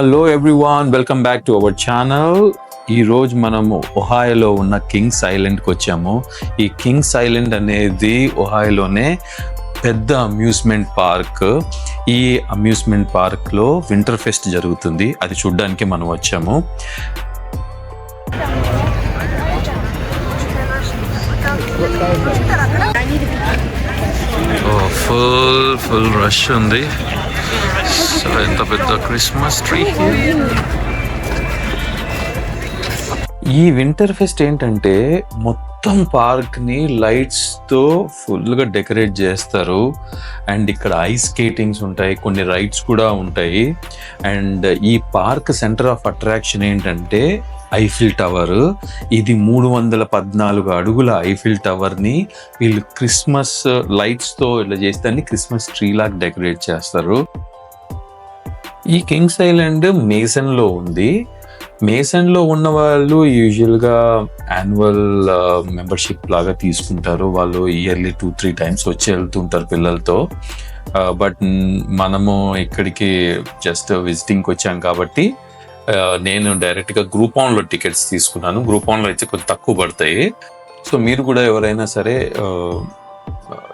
Hello everyone welcome back to our channel ఈ రోజు మనము ఒహాయోలో ఉన్న కింగ్స్ ఐలాండ్కి వచ్చాము. ఈ కింగ్స్ ఐలాండ్ అనేది ఒహాయోలోనే పెద్ద అమ్యూస్మెంట్ పార్క్. ఈ అమ్యూస్మెంట్ పార్క్లో వింటర్ ఫెస్ట్ జరుగుతుంది. అది చూడ్డానికి మనం వచ్చాము. ఫుల్ ఫుల్ రష్ ఉంది. సో ఎంత పెద్ద క్రిస్మస్ ట్రీ ఈ వింటర్ ఫెస్ట్ ఏంటంటే మొత్తం పార్క్ని లైట్స్తో ఫుల్గా డెకరేట్ చేస్తారు. అండ్ ఇక్కడ ఐస్ స్కేటింగ్స్ ఉంటాయి కొన్ని రైడ్స్ కూడా ఉంటాయి. అండ్ ఈ పార్క్ సెంటర్ ఆఫ్ అట్రాక్షన్ ఏంటంటే ఐఫిల్ టవర్ ఇది మూడు వందల పద్నాలుగు అడుగుల ఐఫిల్ టవర్ని వీళ్ళు క్రిస్మస్ లైట్స్తో ఇలా చేస్తే క్రిస్మస్ ట్రీ లాగా డెకరేట్ చేస్తారు. ఈ కింగ్స్ ఐలాండ్ మేసన్లో ఉంది. మేసన్లో ఉన్న వాళ్ళు యూజువల్గా యాన్యువల్ మెంబర్షిప్ లాగా తీసుకుంటారు. వాళ్ళు ఇయర్లీ టూ త్రీ టైమ్స్ వచ్చి వెళ్తుంటారు పిల్లలతో. బట్ మనము ఇక్కడికి జస్ట్ విజిటింగ్కి వచ్చాం కాబట్టి నేను డైరెక్ట్గా గ్రూప్ ఆన్లో టికెట్స్ తీసుకున్నాను. గ్రూప్ ఆన్లో అయితే కొంచెం తక్కువ పడతాయి. సో మీరు కూడా ఎవరైనా సరే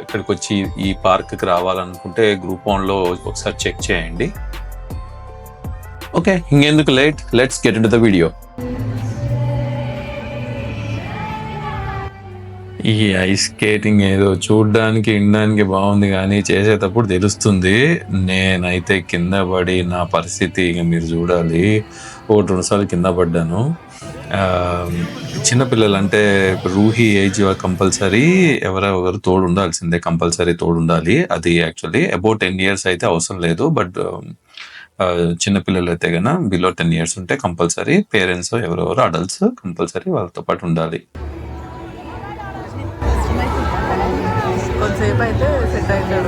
ఇక్కడికి వచ్చి ఈ పార్క్కి రావాలనుకుంటే గ్రూప్ ఆన్లో ఒకసారి చెక్ చేయండి. ఓకే ఇంకెందుకు late let's get in the video ఈ ఐస్ స్కేటింగ్ ఏదో చూడడానికి వినడానికి బాగుంది కానీ చేసేటప్పుడు తెలుస్తుంది. నేనైతే కింద పడి నా పరిస్థితి ఇక మీరు చూడాలి. ఒకటి రెండు సార్లు కింద పడ్డాను. చిన్నపిల్లలు అంటే రూహీ ఏజ్ కంపల్సరీ ఎవరో ఒకరు తోడు ఉండాల్సిందే కంపల్సరీ తోడు ఉండాలి అది యాక్చువల్లీ అబౌట్ టెన్ ఇయర్స్ అయితే అవసరం లేదు. బట్ చిన్నపిల్లలు అయితే గన బిలో టెన్ ఇయర్స్ ఉంటే కంపల్సరీ పేరెంట్స్ ఎవరెవరు అడల్ట్స్ కంపల్సరీ వాళ్ళతో పాటు ఉండాలి. కొంతసేపు అయితే సెట్ అవుతాడు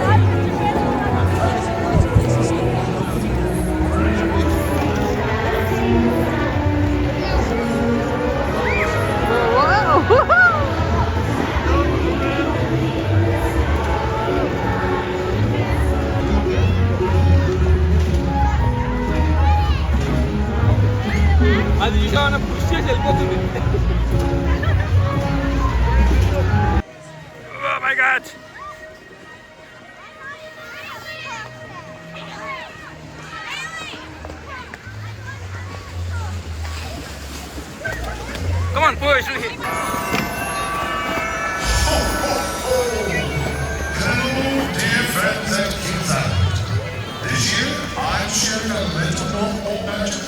On, push! Dear friends at this year I'm a little more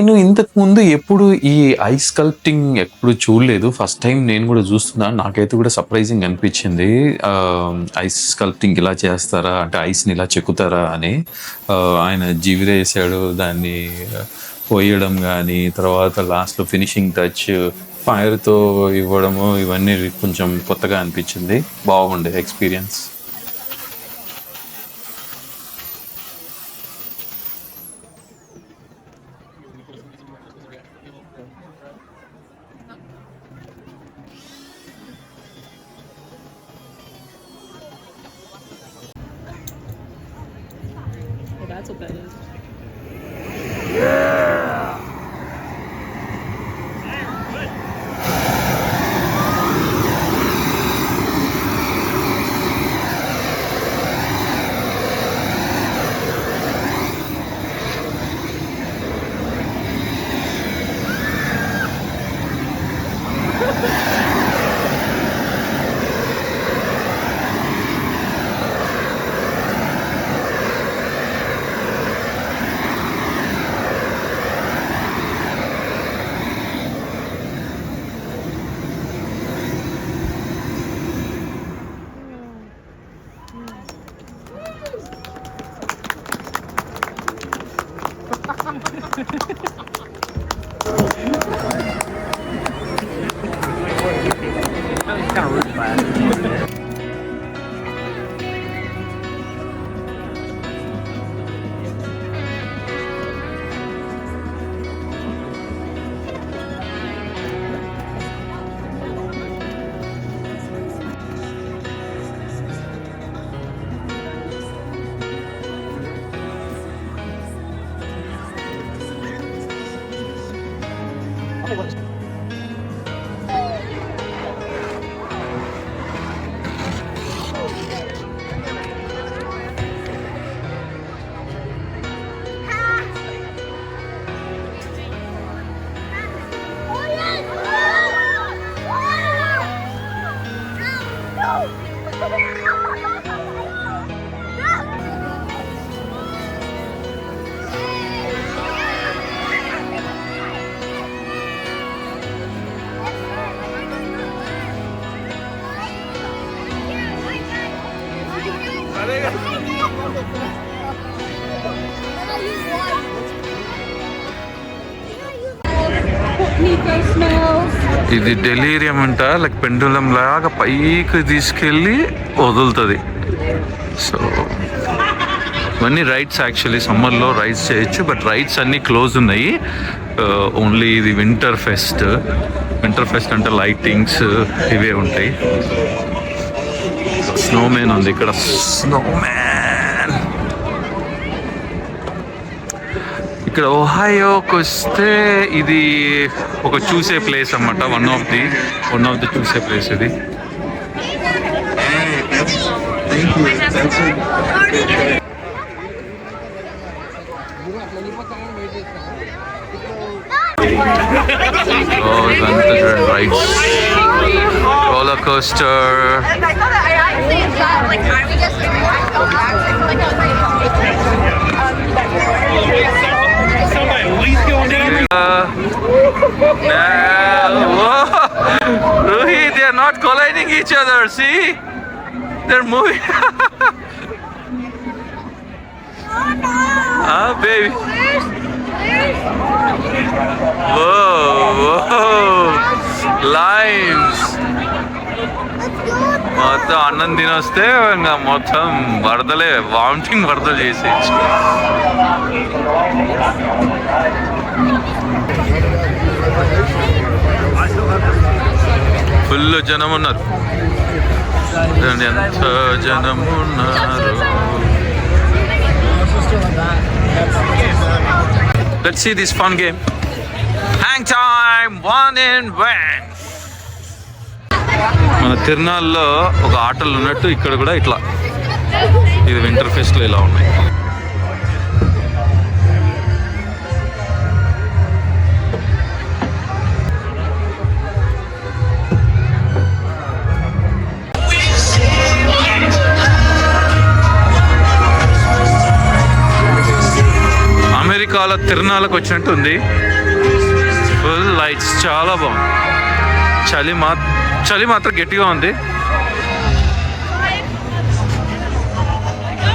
నేను ఇంతకు ముందు ఎప్పుడు ఈ ఐస్ స్కల్ప్టింగ్ ఎప్పుడు చూడలేదు. ఫస్ట్ టైం నేను కూడా చూస్తున్నా. నాకైతే కూడా సర్ప్రైజింగ్ అనిపించింది. ఐస్ స్కల్ప్టింగ్ ఇలా చేస్తారా? అంటే ఐస్ని ఇలా చెక్కుతారా అని. ఆయన జీవిరేసాడు దాన్ని పోయడం కానీ తర్వాత లాస్ట్లో ఫినిషింగ్ టచ్ ఫైర్తో ఇవ్వడము ఇవన్నీ కొంచెం కొత్తగా అనిపించింది. బాగుండే experience that's what that is. ఇది డెలీరియం అంట లైక్ పెండులం లాగా పైకి తీసుకెళ్ళి వదులుతుంది. సో ఇవన్నీ రైడ్స్ యాక్చువల్లీ సమ్మర్లో రైడ్స్ చేయొచ్చు బట్ రైడ్స్ అన్నీ క్లోజ్ ఉన్నాయి. Uh, ఓన్లీ ఇది వింటర్ ఫెస్ట్ వింటర్ ఫెస్ట్ అంటే లైటింగ్స్ ఇవే ఉంటాయి. స్నోమ్యాన్ ఉంది ఇక్కడ. స్నోమ్యాన్ ఇక్కడ ఓహాయోకి వస్తే ఇది ఒక చూసే ప్లేస్ అన్నమాట one of the one of the చూసే ప్లేస్ ఇది. ఇదంతా చూడండి roller coaster Ruhi, they are not colliding each other. See, they're moving. ah, baby. Whoa, whoa, lines. మొత్తం అన్నం తినొస్తే ఇంకా మొత్తం వరదలే వామిటింగ్ వరదలు చేసేయచ్చు ఫుల్ జనం ఉన్నారు. ఎంత జనం ఉన్నారు. Let's see this fun game Hang time, one in one మన తిరునాళ్ళలో ఒక ఆటలు ఉన్నట్టు ఇక్కడ కూడా ఇట్లా. ఇది వింటర్ ఫెస్ట్లో ఇలా ఉన్నాయి. అమెరికా చలికాల తిరణాలకు వచ్చినట్టు ఉంది. ఫుల్ లైట్స్ చాలా బాగుంది. చలి మా చలి మాత్రం గట్టిగా ఉంది.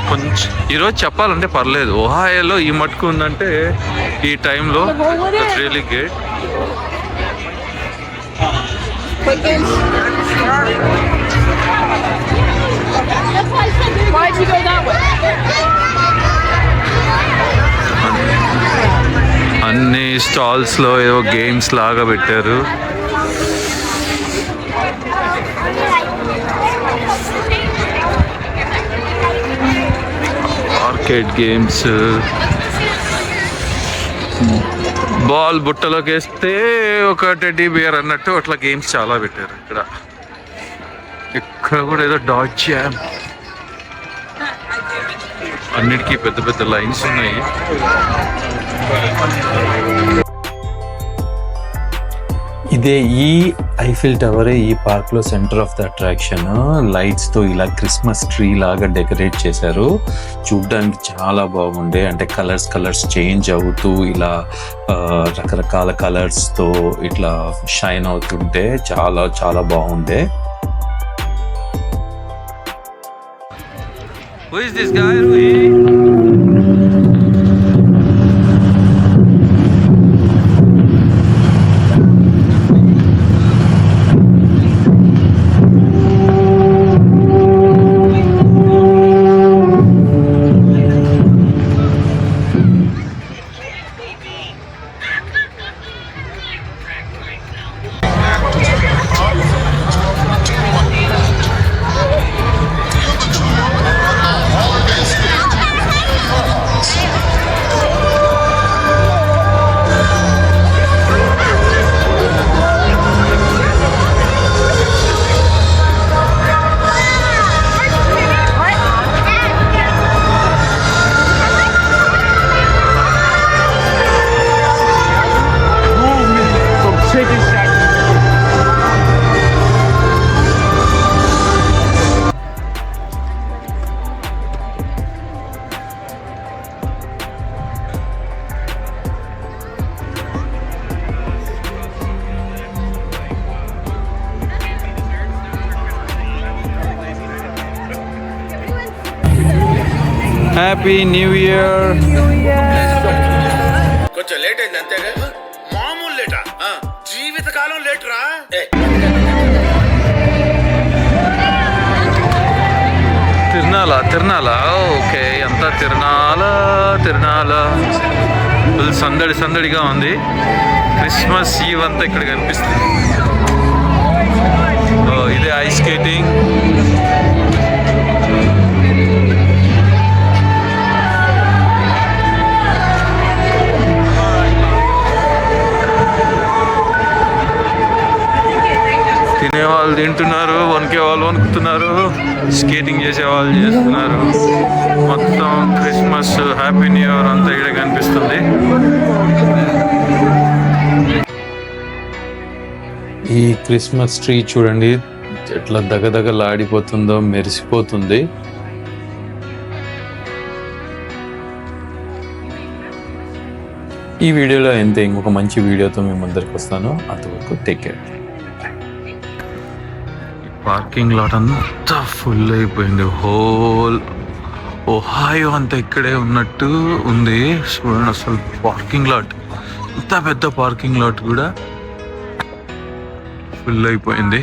కొంచెం ఈరోజు చెప్పాలంటే పర్లేదు. ఓహాయోలో ఈ మట్టుకు ఉందంటే ఈ టైంలో really great Why'd you go that way? అన్ని స్టాల్స్లో ఏవో గేమ్స్ లాగా పెట్టారు. Orchid games. బాల్ బుట్టలోకి వేస్తే ఒక టెడ్డీ బియర్ అన్నట్టు అట్లా గేమ్స్ చాలా పెట్టారు ఇక్కడ. ఇక్కడ కూడా ఏదో డాట్ జ్యామ్ అన్నిటికీ పెద్ద పెద్ద లైన్స్ ఉన్నాయి. ఇదే ఈ ఐఫిల్ టవర్ ఈ పార్క్లో సెంటర్ ఆఫ్ ద అట్రాక్షన్ లైట్స్తో ఇలా క్రిస్మస్ ట్రీ లాగా డెకరేట్ చేశారు. చూడ్డానికి చాలా బాగుండే. అంటే కలర్స్ కలర్స్ చేంజ్ అవుతూ ఇలా ఆ, రకరకాల కలర్స్తో ఇట్లా షైన్ అవుతుంటే చాలా చాలా బాగుండే. Who is this guy, Rui? Happy New Year! కొంచెం లేట్ అయింది అంతేగా మామూలు లేటా జీవితకాలం లేట్ రా? తిరునాల తిరునాల ఓకే అంతా తిరునాల తిరునాల ఫుల్ సందడి సందడిగా ఉంది. క్రిస్మస్ ఈవ్ అంతా ఇక్కడ కనిపిస్తుంది. ఓ, ఇదే ఐస్ స్కేటింగ్ తింటున్నారు వణికే వాళ్ళు వణుకుతున్నారు స్కేటింగ్ చేసే వాళ్ళు చేస్తున్నారు. మొత్తం క్రిస్మస్ హ్యాపీ న్యూ ఇయర్ అంతా ఇక్కడ కనిపిస్తుంది. ఈ క్రిస్మస్ ట్రీ చూడండి ఎట్లా దగదగలాడిపోతుందో మెరిసిపోతుంది. ఈ వీడియోలో ఎంత ఇంకొక మంచి వీడియోతో మేము అందరికి వస్తాను. అంతవరకు టేక్ కేర్ పార్కింగ్ లాట్ అంతా ఫుల్ అయిపోయింది. హోల్ ఓహాయో అంతా ఇక్కడే ఉన్నట్టు ఉంది. చూడండి అసలు పార్కింగ్ లాట్ ఇంత పెద్ద పార్కింగ్ లాట్ కూడా ఫుల్ అయిపోయింది.